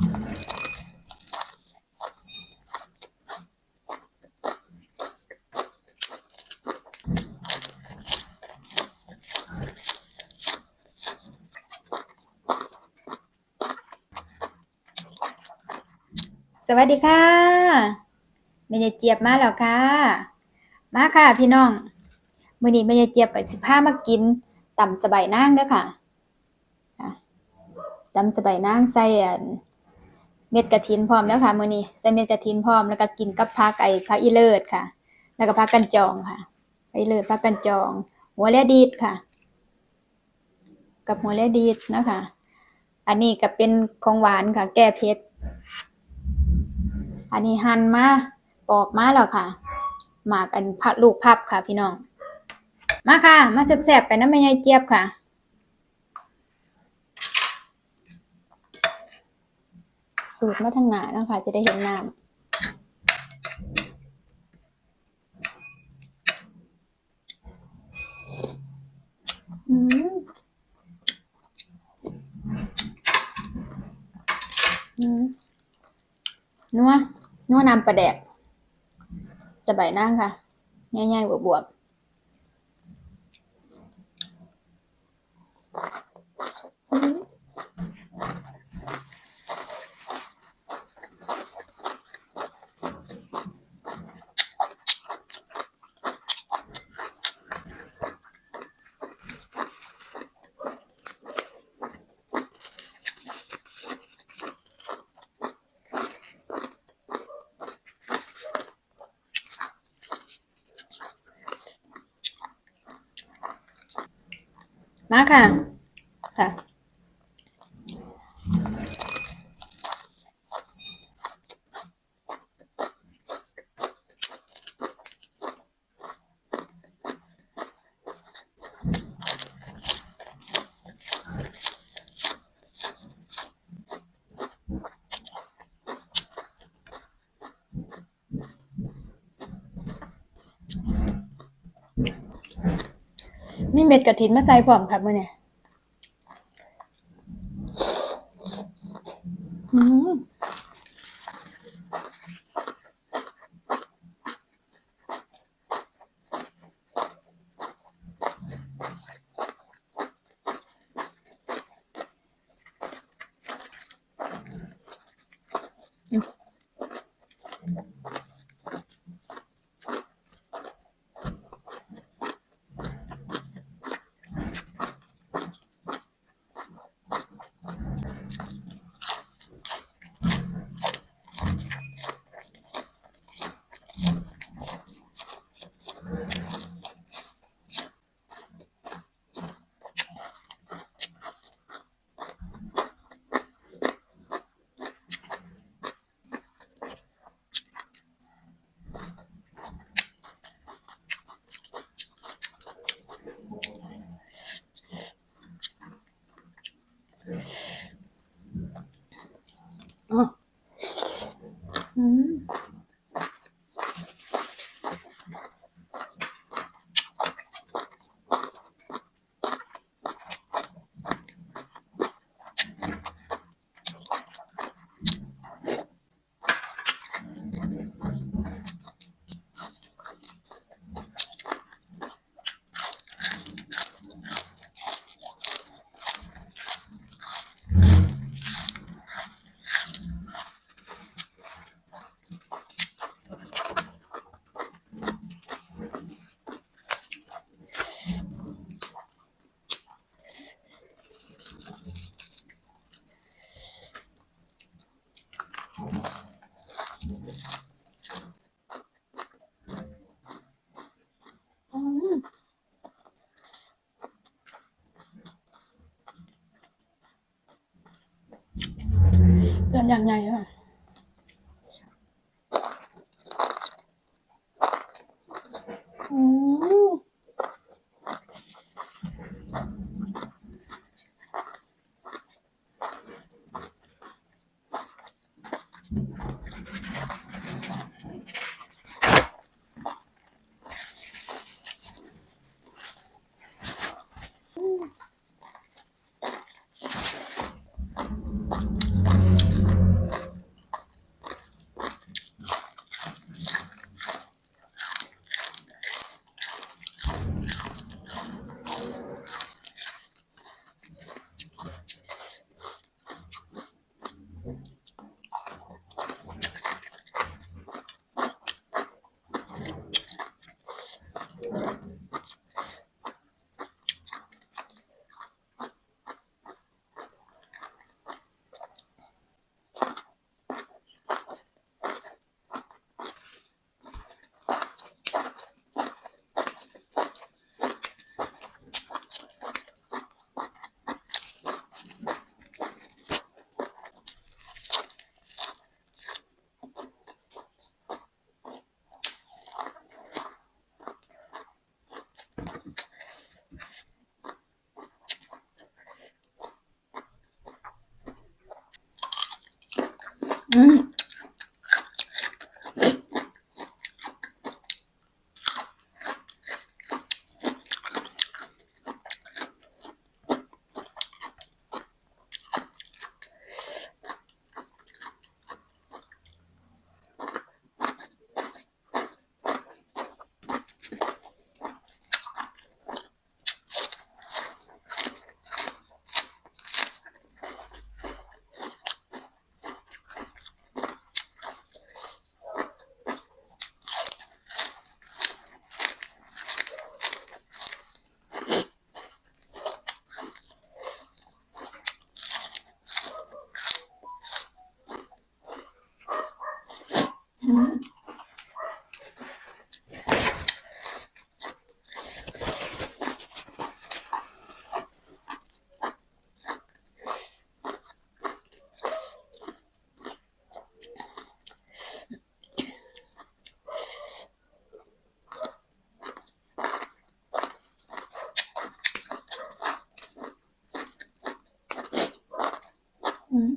สวัสดีค่ะแม่ยเจี๊ยบมาแล้วค่ะ มาค่ะพี่น้อง มื้อนี้แม่ยเจี๊ยบก็สิพามากินตำสบายนางเด้อค่ะค่ะตำสบายนางใส่ เม็ดกระถินพร้อมแล้วค่ะมื้อนี้ใส่เม็ดกระถินพร้อมแล้วก็กินกับผักไอ้ผักอีเลิศค่ะ แล้วก็ผักกันจองค่ะผักอีเลิศผักกันจอง หัวแลดีดค่ะ กับหัวแลดีดนะคะ อันนี้ก็เป็นของหวานค่ะ แก้เผ็ดอันนี้หั่นมาปอกมาแล้วค่ะ หมากอันพับลูกพับค่ะพี่น้อง มาค่ะ มาแซ่บๆไปน้ำแม่ยายเจี๊ยบค่ะ สูตรมาทางหน้านะคะจะได้เห็นน้ำอืมอืมนัวนัวน้ำปลาแดก สบายนั่งค่ะ ง่ายๆบวบๆ มาค่ะ ค่ะ มีเม็ดกระถินมาใส่พร้อมครับมื้อเนี้อืมอ๋อ ตอนอย่างไงค่ะ Mm. อืม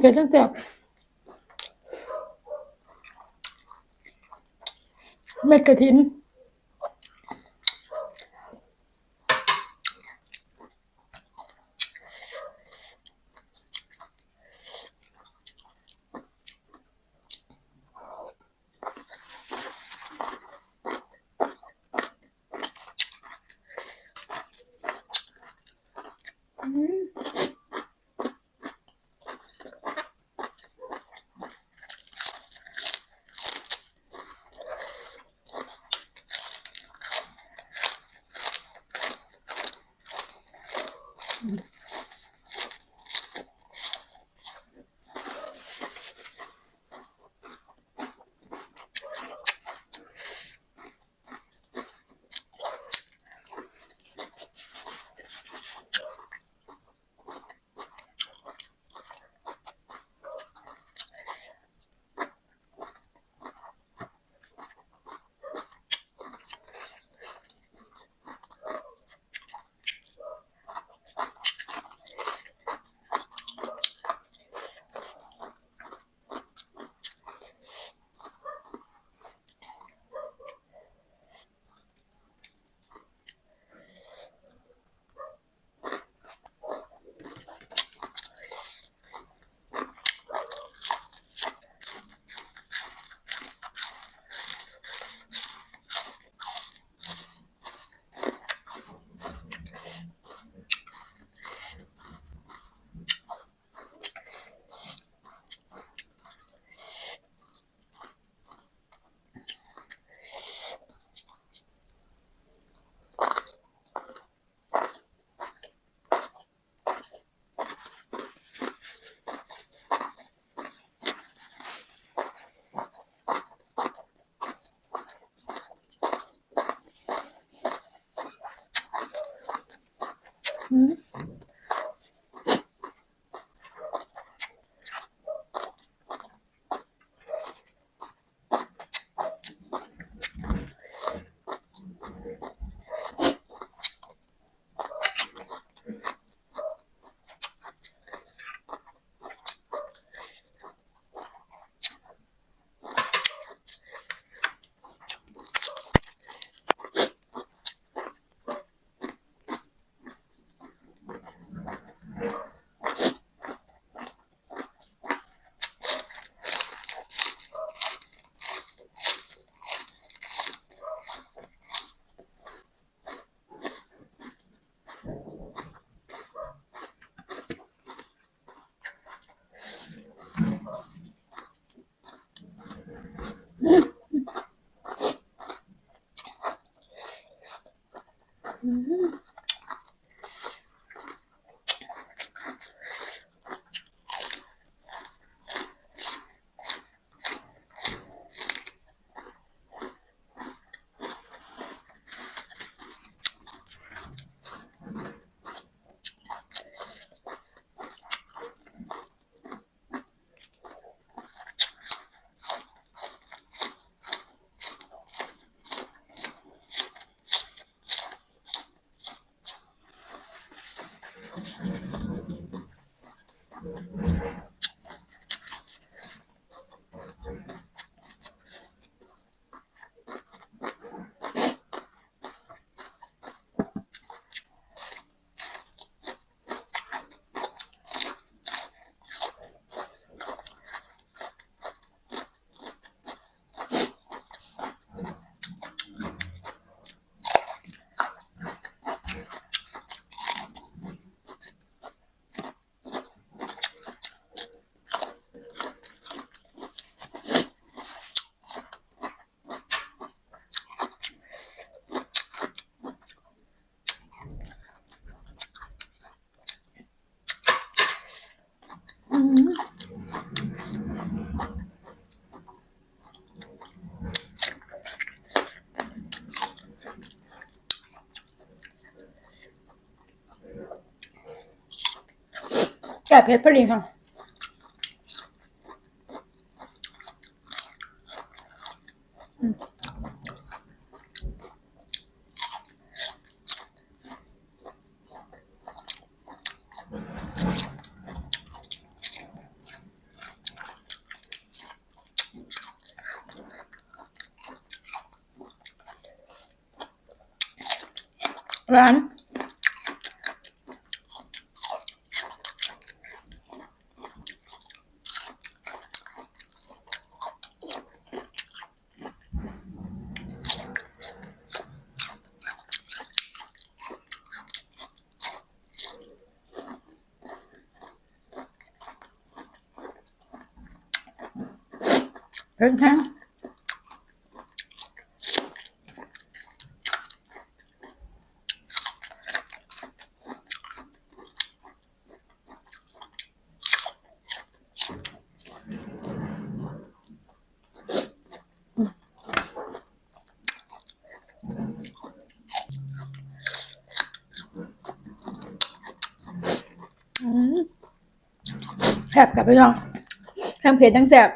เผ็ดจังแซ่บเม็ดกระถิน awesome. อื แก่เผ็ดพอดีค่ะ ร้าน เป็นทั้งแซ่บกับพี่น้องทั้งเผ็ดทั้งแซ่บ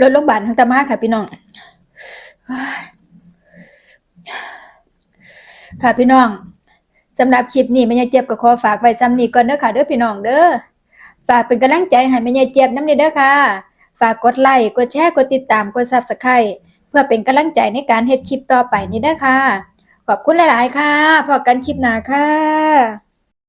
รถโรงพยาบาลทั้งตามาค่ะพี่น้องค่ะพี่น้องสำหรับคลิปนี้แม่ยายเจี๊ยบก็ขอฝากไว้ซ้ำนี้ก่อนเด้อค่ะเด้อพี่น้องเด้อฝากเป็นกำลังใจให้แม่ยายเจี๊ยบน้ำนี้เด้อค่ะ ฝากกดไลค์กดแชร์กดติดตามกด Subscribe เพื่อเป็นกำลังใจในการเฮ็ดคลิปต่อไปนี้เด้อค่ะ ขอบคุณหลาย ๆ ค่ะพบกันคลิปหน้าค่ะ